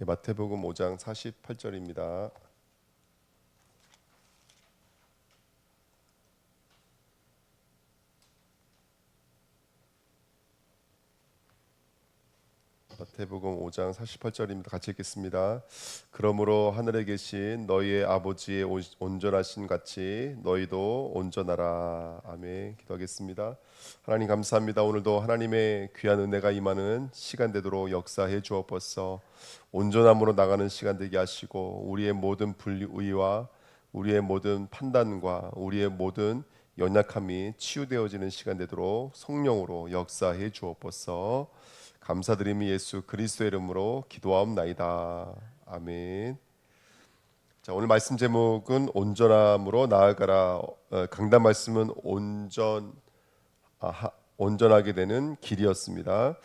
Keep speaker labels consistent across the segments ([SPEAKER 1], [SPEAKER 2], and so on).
[SPEAKER 1] 예, 마태복음 5장 48절입니다. 마태복음 5장 48절입니다. 같이 읽겠습니다. 그러므로 하늘에 계신 너희의 아버지의 온- 온전하신 같이 너희도 온전하라. 아멘. 기도하겠습니다. 하나님 감사합니다. 오늘도 하나님의 귀한 은혜가 임하는 시간 되도록 역사해 주옵소서. 온전함으로 나가는 시간 되게 하시고 우리의 모든 불의와 우리의 모든 판단과 우리의 모든 연약함이 치유되어지는 시간 되도록 성령으로 역사해 주옵소서. 감사드리며 예수 그리스도의 이름으로 기도하옵나이다. 아멘. 자 오늘 말씀 제목은 온전함으로 나아가라. 어, 강단 말씀은 온전 아, 하- 온전하게 되는 길이었습니다.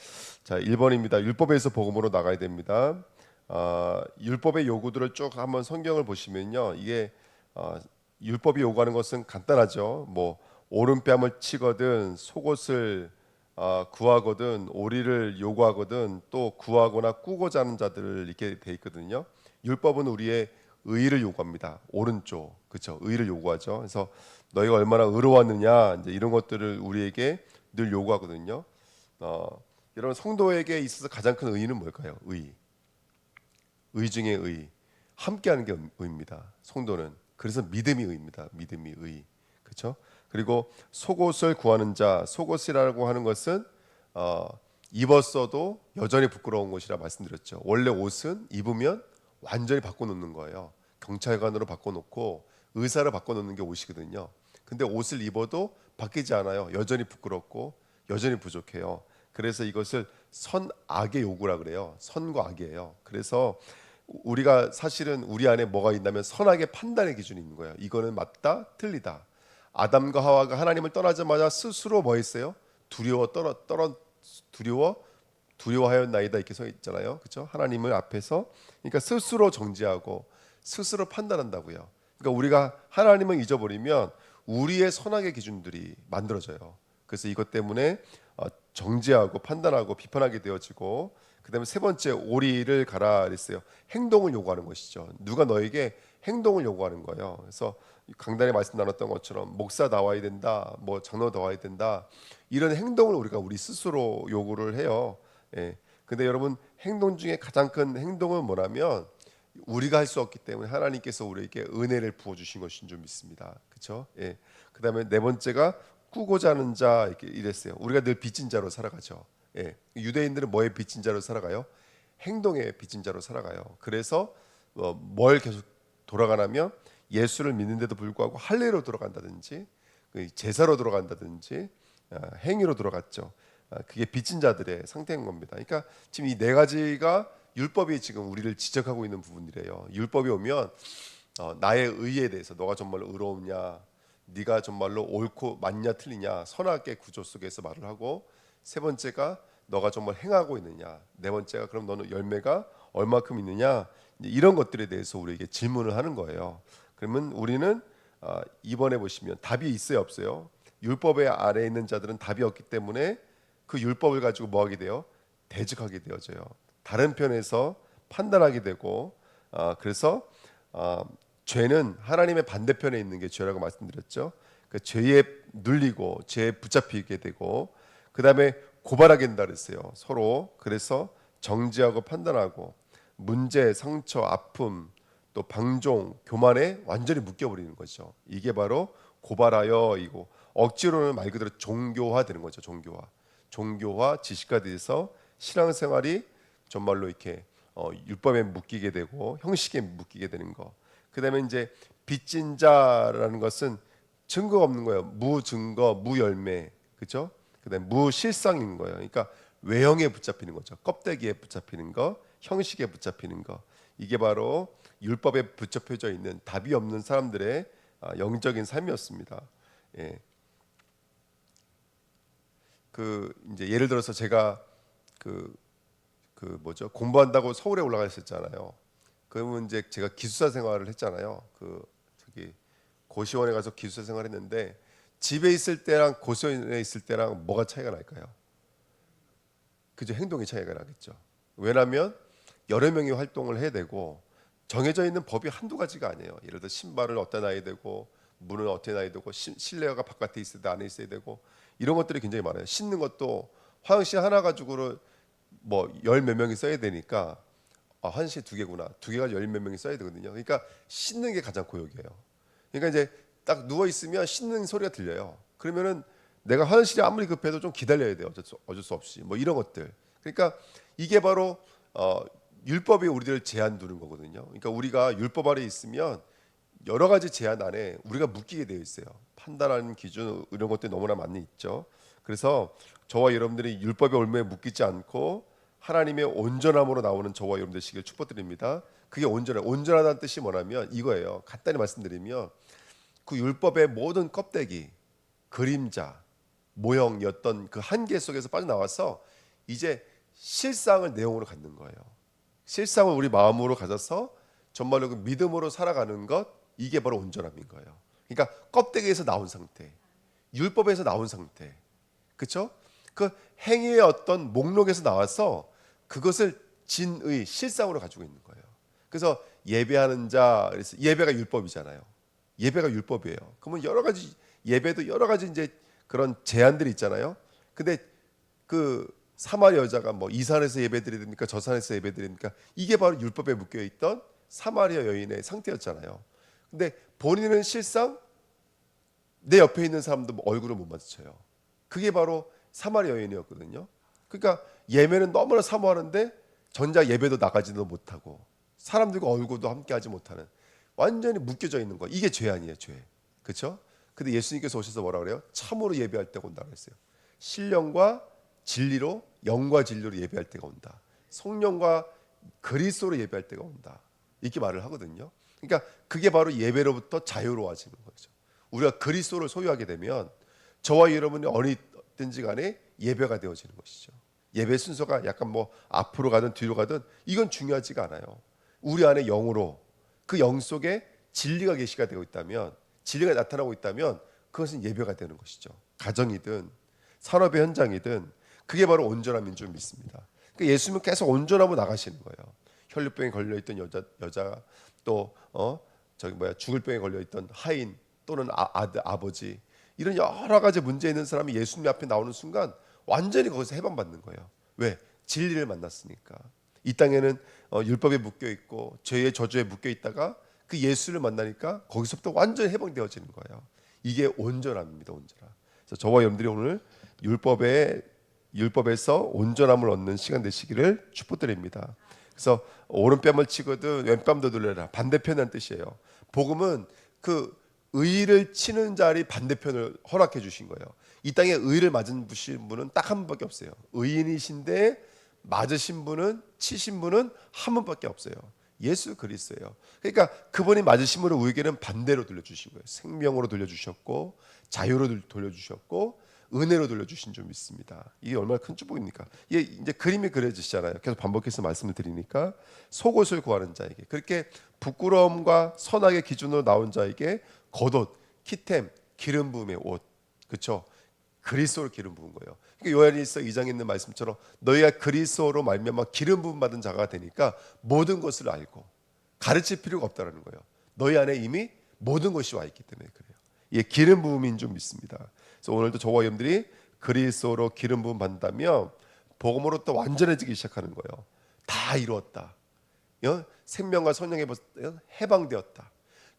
[SPEAKER 1] 자 1번입니다. 율법에서 복음으로 나가야 됩니다. 아, 율법의 요구들을 쭉 한번 성경을 보시면요, 이게 아, 율법이 요구하는 것은 간단하죠. 뭐 오른뺨을 치거든 속옷을 아, 구하거든 오리를 요구하거든 또 구하거나 꾸고자 하는 자들을 이렇게 돼 있거든요. 율법은 우리의 의를 요구합니다. 오른쪽 그렇죠. 의를 요구하죠. 그래서 너희가 얼마나 의로웠느냐 이제 이런 것들을 우리에게 늘 요구하거든요. 어, 여러분 성도에게 있어서 가장 큰 의는 뭘까요? 의. 의 중에 의. 함께하는 게 의입니다. 성도는 그래서 믿음이 의입니다. 믿음이 의. 그렇죠? 그리고 속옷을 구하는 자, 속옷이라고 하는 것은 어, 입었어도 여전히 부끄러운 것이라 말씀드렸죠. 원래 옷은 입으면 완전히 바꿔놓는 거예요. 경찰관으로 바꿔놓고 의사로 바꿔놓는 게 옷이거든요. 근데 옷을 입어도 바뀌지 않아요. 여전히 부끄럽고 여전히 부족해요. 그래서 이것을 선악의 요구라 그래요. 선과 악이에요. 그래서 우리가 사실은 우리 안에 뭐가 있냐면 선악의 판단의 기준이 있는 거예요. 이거는 맞다, 틀리다. 아담과 하와가 하나님을 떠나자마자 스스로 뭐 했어요? 두려워 떨어 떨어 두려워 두려워하였나이다 이렇게 써 있잖아요. 그렇죠? 하나님을 앞에서 그러니까 스스로 정지하고 스스로 판단한다고요. 그러니까 우리가 하나님을 잊어버리면 우리의 선악의 기준들이 만들어져요. 그래서 이것 때문에 어, 정지하고 판단하고 비판하게 되어지고 그다음에 세 번째 오리를 가라 그랬어요. 행동을 요구하는 것이죠. 누가 너에게 행동을 요구하는 거예요. 그래서 강단에 말씀 나눴던 것처럼 목사 나와야 된다, 뭐 장로 나와야 된다 이런 행동을 우리가 우리 스스로 요구를 해요. 예. 근데 여러분 행동 중에 가장 큰 행동은 뭐냐면 우리가 할 수 없기 때문에 하나님께서 우리에게 은혜를 부어 주신 것인 줄 믿습니다. 그렇죠? 예. 그다음에 네 번째가 꾸고자 하는 자 이렇게 이랬어요. 우리가 늘 빚진 자로 살아가죠. 예. 유대인들은 뭐에 빚진 자로 살아가요? 행동에 빚진 자로 살아가요. 그래서 어, 뭘 계속 돌아가냐면 예수를 믿는데도 불구하고 할례로 돌아간다든지 그 제사로 돌아간다든지 아, 행위로 돌아갔죠. 아, 그게 빚진 자들의 상태인 겁니다. 그러니까 지금 이 네 가지가 율법이 지금 우리를 지적하고 있는 부분이래요. 율법이 오면 어, 나의 의에 대해서 너가 정말로 의로우냐, 네가 정말로 옳고 맞냐 틀리냐 선악의 구조 속에서 말을 하고 세 번째가 너가 정말 행하고 있느냐, 네 번째가 그럼 너는 열매가 얼마큼 있느냐 이런 것들에 대해서 우리에게 질문을 하는 거예요. 그러면 우리는 어, 이번에 보시면 답이 있어요, 없어요? 율법의 아래에 있는 자들은 답이 없기 때문에 그 율법을 가지고 뭐 하게 돼요? 대적하게 되어져요. 다른 편에서 판단하게 되고 아, 그래서 아, 죄는 하나님의 반대편에 있는 게 죄라고 말씀드렸죠. 그 죄에 눌리고 죄에 붙잡히게 되고 그 다음에 고발하게 된다 그랬어요. 서로 그래서 정지하고 판단하고 문제, 상처, 아픔, 또 방종, 교만에 완전히 묶여버리는 거죠. 이게 바로 고발하여 이고 억지로는 말 그대로 종교화되는 거죠. 종교화, 종교화, 지식화 돼서 신앙생활이 정말로 이렇게 어, 율법에 묶이게 되고 형식에 묶이게 되는 거. 그다음에 이제 빚진 자라는 것은 증거가 없는 거예요. 무증거, 무열매, 그렇죠? 그다음에 무실상인 거예요. 그러니까 외형에 붙잡히는 거죠. 껍데기에 붙잡히는 거, 형식에 붙잡히는 거. 이게 바로 율법에 붙잡혀져 있는 답이 없는 사람들의 아, 영적인 삶이었습니다. 예. 그 이제 예를 들어서 제가 그, 그 뭐죠 공부한다고 서울에 올라가 있었잖아요. 그러면 이제 제가 기숙사 생활을 했잖아요. 그 저기 고시원에 가서 기숙사 생활했는데 집에 있을 때랑 고시원에 있을 때랑 뭐가 차이가 날까요? 그죠 행동의 차이가 나겠죠. 왜냐하면 여러 명이 활동을 해야 되고 정해져 있는 법이 한두 가지가 아니에요. 예를 들어 신발을 어디다 놔야 되고 문은 어떻게 놔야 되고 시- 실내화가 바깥에 있어야 돼 안에 있어야 되고 이런 것들이 굉장히 많아요. 씻는 것도 화장실 하나 가지고를 뭐열 몇 명이 써야 되니까 아, 화장실 두 개구나. 두 개가 열 몇 명이 써야 되거든요. 그러니까 씻는 게 가장 고역이에요. 그러니까 이제 딱 누워 있으면 씻는 소리가 들려요. 그러면은 내가 화장실이 아무리 급해도 좀 기다려야 돼요. 어쩔 수, 어쩔 수 없이 뭐 이런 것들. 그러니까 이게 바로 어, 율법이 우리를 제한 두는 거거든요. 그러니까 우리가 율법 아래 있으면 여러 가지 제한 안에 우리가 묶이게 되어 있어요. 판단하는 기준 이런 것들이 너무나 많이 있죠. 그래서 저와 여러분들이 율법의 올무에 묶이지 않고 하나님의 온전함으로 나오는 저와 여러분 되시길 축복드립니다. 그게 온전해. 온전하다는 뜻이 뭐냐면 이거예요. 간단히 말씀드리면 그 율법의 모든 껍데기, 그림자, 모형이었던 그 한계 속에서 빠져나와서 이제 실상을 내용으로 갖는 거예요. 실상을 우리 마음으로 가져서 정말로 그 믿음으로 살아가는 것 이게 바로 온전함인 거예요. 그러니까 껍데기에서 나온 상태, 율법에서 나온 상태, 그렇죠? 그 행위의 어떤 목록에서 나와서 그것을 진의 실상으로 가지고 있는 거예요. 그래서 예배하는 자, 예배가 율법이잖아요. 예배가 율법이에요. 그러면 여러 가지 예배도 여러 가지 이제 그런 제한들이 있잖아요. 근데 그 사마리 여자가 뭐 이 산에서 예배드려야 됩니까? 저 산에서 예배드립니까? 이게 바로 율법에 묶여 있던 사마리아 여인의 상태였잖아요. 근데 본인은 실상 내 옆에 있는 사람도 뭐 얼굴을 못 마주쳐요. 그게 바로 사마리아 여인이었거든요. 그러니까 예배는 너무나 사모하는데 전자 예배도 나가지도 못하고 사람들과 얼굴도 함께하지 못하는 완전히 묶여져 있는 거. 이게 죄 아니에요, 죄. 그렇죠? 근데 예수님께서 오셔서 뭐라 그래요? 참으로 예배할 때가 온다 그랬어요. 신령과 진리로 영과 진리로 예배할 때가 온다. 성령과 그리스도로 예배할 때가 온다. 이렇게 말을 하거든요. 그러니까 그게 바로 예배로부터 자유로워지는 거죠. 우리가 그리스도를 소유하게 되면 저와 여러분이 어디든지 간에 예배가 되어지는 것이죠. 예배 순서가 약간 뭐 앞으로 가든 뒤로 가든 이건 중요하지가 않아요. 우리 안에 영으로 그 영 속에 진리가 계시가 되고 있다면 진리가 나타나고 있다면 그것은 예배가 되는 것이죠. 가정이든 산업의 현장이든 그게 바로 온전함인 줄 믿습니다. 그러니까 예수님은 계속 온전하고 나가시는 거예요. 혈류병에 걸려 있던 여자 여자 또 어 저기 뭐야 죽을 병에 걸려 있던 하인 또는 아, 아들 아버지 이런 여러 가지 문제 있는 사람이 예수님 앞에 나오는 순간 완전히 거기서 해방받는 거예요. 왜? 진리를 만났으니까. 이 땅에는 어, 율법에 묶여 있고 죄의 저주에 묶여 있다가 그 예수를 만나니까 거기서부터 완전히 해방되어지는 거예요. 이게 온전함입니다. 온전함. 그래서 저와 여러분들이 오늘 율법의 율법에서 온전함을 얻는 시간 되시기를 축복드립니다. 그래서 오른뺨을 치거든 왼뺨도 돌려라 반대편이라는 뜻이에요. 복음은 그 의를 치는 자리 반대편을 허락해 주신 거예요. 이 땅에 의를 맞은 분은 딱 한 분밖에 없어요. 의인이신데 맞으신 분은 치신 분은 한 분밖에 없어요. 예수 그리스도예요. 그러니까 그분이 분을 우리에게는 반대로 돌려주신 거예요. 생명으로 돌려주셨고 자유로 돌- 돌려주셨고 은혜로 돌려주신 줄 믿습니다. 이게 얼마나 큰 축복입니까? 이게 이제 그림이 그려지잖아요. 계속 반복해서 말씀을 드리니까 속옷을 구하는 자에게 그렇게 부끄러움과 선악의 기준으로 나온 자에게 겉옷, 키템, 기름 부음의 옷, 그렇죠? 그리스도로 기름 부은 거예요. 그러니까 요한일서 2장에 있는 말씀처럼 너희가 그리스도로 말미암아 기름 부음 받은 자가 되니까 모든 것을 알고 가르칠 필요가 없다라는 거예요. 너희 안에 이미 모든 것이 와 있기 때문에 그래요. 이게 기름 부음인 줄 믿습니다. 그래서 오늘도 저와 여러분들이 그리스도로 기름 부음 받는다면 복음으로 또 완전해지기 시작하는 거예요. 다 이루었다. 어? 생명과 성령의 어? 해방되었다.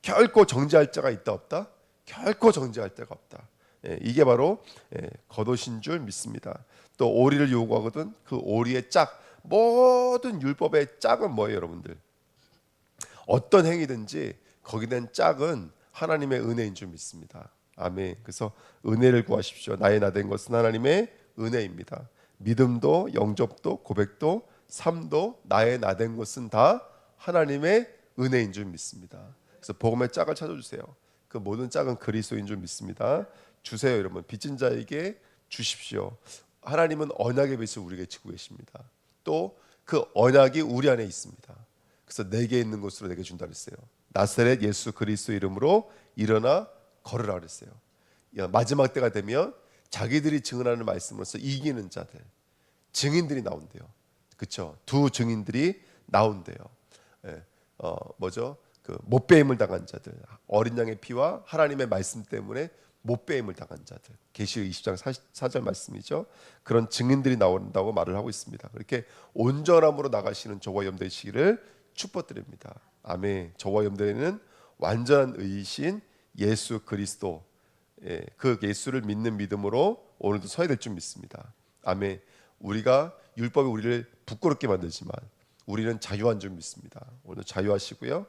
[SPEAKER 1] 결코 정죄할 자가 있다 없다? 결코 정죄할 자가 없다. 예, 이게 바로 예, 겉옷인 줄 믿습니다. 또 오리를 요구하거든 그 오리의 짝 모든 율법의 짝은 뭐예요, 여러분들? 어떤 행위든지 거기에 대한 짝은 하나님의 은혜인 줄 믿습니다. 아멘. 그래서 은혜를 구하십시오. 나의 나 된 것은 하나님의 은혜입니다. 믿음도 영접도 고백도 삶도 나의 나 된 것은 다 하나님의 은혜인 줄 믿습니다. 그래서 복음의 짝을 찾아주세요. 그 모든 짝은 그리스도인 줄 믿습니다. 주세요, 여러분. 빚진 자에게 주십시오. 하나님은 언약의 빚을 우리에게 지고 계십니다. 또 그 언약이 우리 안에 있습니다. 그래서 내게 있는 것으로 내게 준다 그랬어요. 나사렛 예수 그리스도 이름으로 일어나 걸으라 그랬어요. 야, 마지막 때가 되면 자기들이 증언하는 말씀으로서 이기는 자들, 증인들이 나온대요. 그렇죠? 두 증인들이 나온대요. 예, 어 뭐죠? 그 못배임을 당한 자들, 어린 양의 피와 하나님의 말씀 때문에 못배임을 당한 자들. 계시록 20장 4절 말씀이죠. 그런 증인들이 나온다고 말을 하고 있습니다. 그렇게 온전함으로 나가시는 저와 염 되시기를 축복드립니다. 아멘. 저와 염되는 완전한 의이신 예수 그리스도 예, 그 예수를 믿는 믿음으로 오늘도 서야 될 줄 믿습니다. 아멘. 우리가 율법이 우리를 부끄럽게 만들지만 우리는 자유한 줄 믿습니다. 오늘 자유하시고요.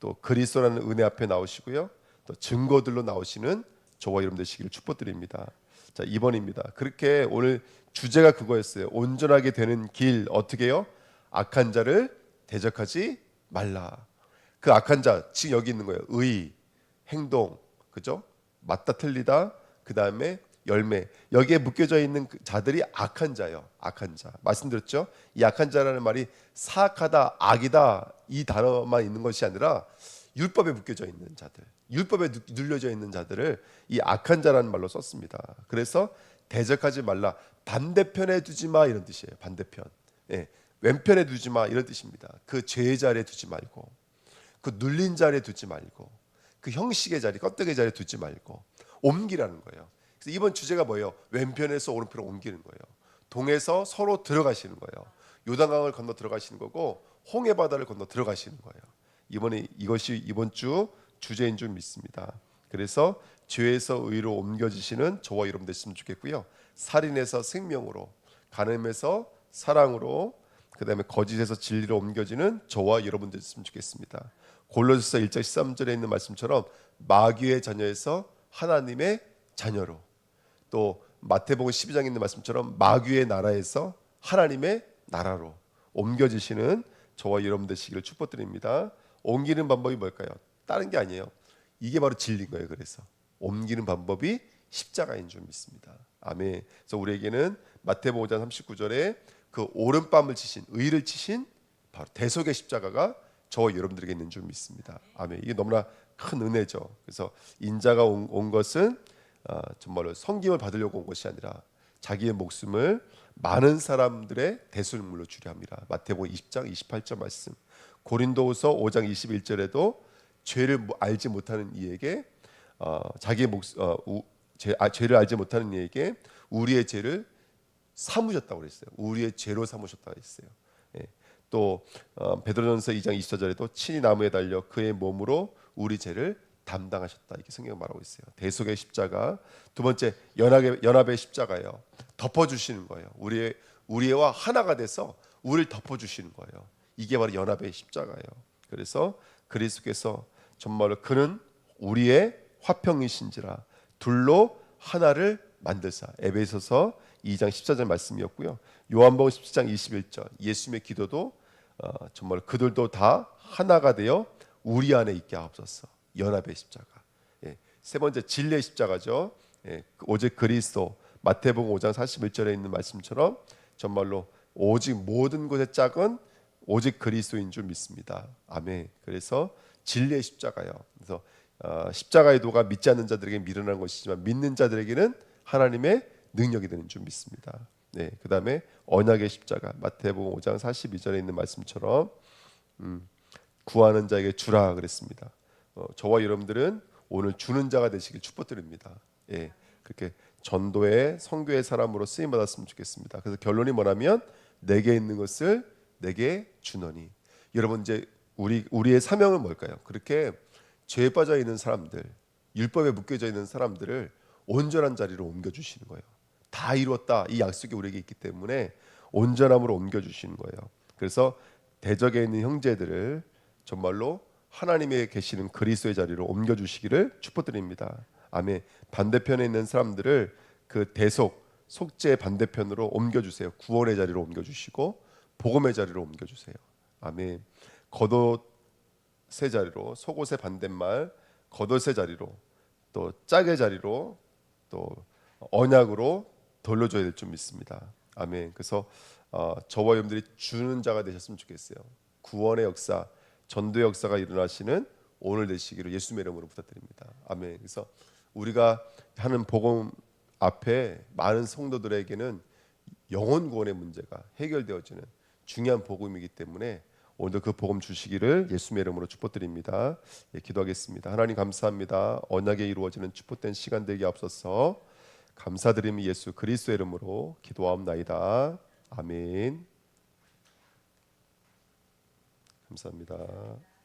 [SPEAKER 1] 또 그리스도라는 은혜 앞에 나오시고요. 또 증거들로 나오시는 저와 여러분 되시기를 축복드립니다. 자, 2번입니다. 그렇게 오늘 주제가 그거였어요. 온전하게 되는 길 어떻게요? 악한 자를 대적하지 말라. 그 악한 자 지금 여기 있는 거예요. 의, 행동, 그죠? 맞다 틀리다. 그 다음에 열매. 여기에 묶여져 있는 그 자들이 악한 자요. 악한 자. 말씀드렸죠? 이 악한 자라는 말이 사악하다, 악이다 이 단어만 있는 것이 아니라 율법에 묶여져 있는 자들, 율법에 누- 눌려져 있는 자들을 이 악한 자라는 말로 썼습니다. 그래서 대적하지 말라. 반대편에 두지 마 이런 뜻이에요. 반대편. 예. 왼편에 두지 마 이런 뜻입니다. 그 죄의 자리에 두지 말고 그 눌린 자리에 두지 말고 그 형식의 자리, 껍데기 자리에 두지 말고 옮기라는 거예요. 그래서 이번 주제가 뭐예요? 왼편에서 오른편으로 옮기는 거예요. 동에서 서로 들어가시는 거예요. 요단강을 건너 들어가시는 거고 홍해 바다를 건너 들어가시는 거예요. 이번에 이것이 이번 주 주제인 줄 믿습니다. 그래서 죄에서 의로 옮겨지시는 저와 여러분 됐으면 좋겠고요. 살인에서 생명으로, 간음에서 사랑으로, 그다음에 거짓에서 진리로 옮겨지는 저와 여러분 됐으면 좋겠습니다. 골로새서 1장 13절에 있는 말씀처럼 마귀의 자녀에서 하나님의 자녀로 또 마태복음 12장에 있는 말씀처럼 마귀의 나라에서 하나님의 나라로 옮겨지시는 저와 여러분 되시기를 축복드립니다. 옮기는 방법이 뭘까요? 다른 게 아니에요. 이게 바로 진리인 거예요. 그래서 옮기는 방법이 십자가인 줄 믿습니다. 아멘. 그래서 우리에게는 마태복음 5장 39절에 그 오른밤을 치신 의를 치신 바로 대속의 십자가가 저와 여러분들에게 있는 줄 믿습니다. 아멘. 이게 너무나 큰 은혜죠. 그래서 인자가 온, 온 것은 어, 정말로 성김을 받으려고 온 것이 아니라 자기의 목숨을 많은 사람들의 대술물로 주려 합니다. 마태복음 20장 28절 말씀. 고린도후서 5장 21절에도 죄를 뭐- 알지 못하는 이에게 어, 자기의 목 어, 우, 죄, 아, 죄를 알지 못하는 이에게 우리의 죄를 사무셨다고 그랬어요. 우리의 죄로 사무셨다고 했어요. 예. 또 어, 베드로전서 2장 24절에도 친히 나무에 달려 그의 몸으로 우리 죄를 담당하셨다 이렇게 성경 말하고 있어요. 대속의 십자가 두 번째 연합의 연합의 십자가요. 덮어 주시는 거예요. 우리의 우리와 하나가 돼서 우리를 덮어 주시는 거예요. 이게 바로 연합의 십자가예요. 그래서 그리스도께서 정말로 그는 우리의 화평이신지라 둘로 하나를 만들사 에베소서 2장 14절 말씀이었고요. 요한복음 17장 21절 예수님의 기도도 어, 정말 그들도 다 하나가 되어 우리 안에 있게 하옵소서. 연합의 십자가. 예, 세 번째 진리의 십자가죠. 예, 오직 그리스도 마태복음 5장 41절에 있는 말씀처럼 정말로 오직 모든 것의 짝은 오직 그리스도인 줄 믿습니다. 아멘. 그래서 진리의 십자가요. 그래서 어, 십자가의 도가 믿지 않는 자들에게 미련한 것이지만 믿는 자들에게는 하나님의 능력이 되는 줄 믿습니다. 네, 그 다음에 언약의 십자가 마태복음 5장 42절에 있는 말씀처럼 음, 구하는 자에게 주라 그랬습니다. 어, 저와 여러분들은 오늘 주는 자가 되시길 축복드립니다. 예, 그렇게 전도의 성교의 사람으로 쓰임 받았으면 좋겠습니다. 그래서 결론이 뭐냐면 내게 있는 것을 내게 주노니. 여러분 이제 우리 우리의 사명은 뭘까요? 그렇게 죄에 빠져 있는 사람들, 율법에 묶여져 있는 사람들을 온전한 자리로 옮겨 주시는 거예요. 다 이루었다 이 약속이 우리에게 있기 때문에 온전함으로 옮겨 주시는 거예요. 그래서 대적에 있는 형제들을 정말로 하나님의 계시는 그리스도의 자리로 옮겨 주시기를 축복드립니다. 아멘. 반대편에 있는 사람들을 그 대속 속죄 반대편으로 옮겨 주세요. 구원의 자리로 옮겨 주시고 복음의 자리로 옮겨 주세요. 아멘. 겉옷의 자리로 속옷의 반대말 겉옷의 자리로 또 짝의 자리로 또 언약으로 돌려줘야 될 줄 믿습니다. 아멘. 그래서 어, 저와 여러분들이 주는 자가 되셨으면 좋겠어요. 구원의 역사, 전도의 역사가 일어나시는 오늘 되시기를 예수의 이름으로 부탁드립니다. 아멘. 그래서 우리가 하는 복음 앞에 많은 성도들에게는 영혼 구원의 문제가 해결되어지는 중요한 복음이기 때문에 오늘도 그 복음 주시기를 예수의 이름으로 축복드립니다. 예, 기도하겠습니다. 하나님 감사합니다. 언약에 이루어지는 축복된 시간 되게 앞서서 감사드림이 예수 그리스도 이름으로 기도하옵나이다. 아멘. 감사합니다.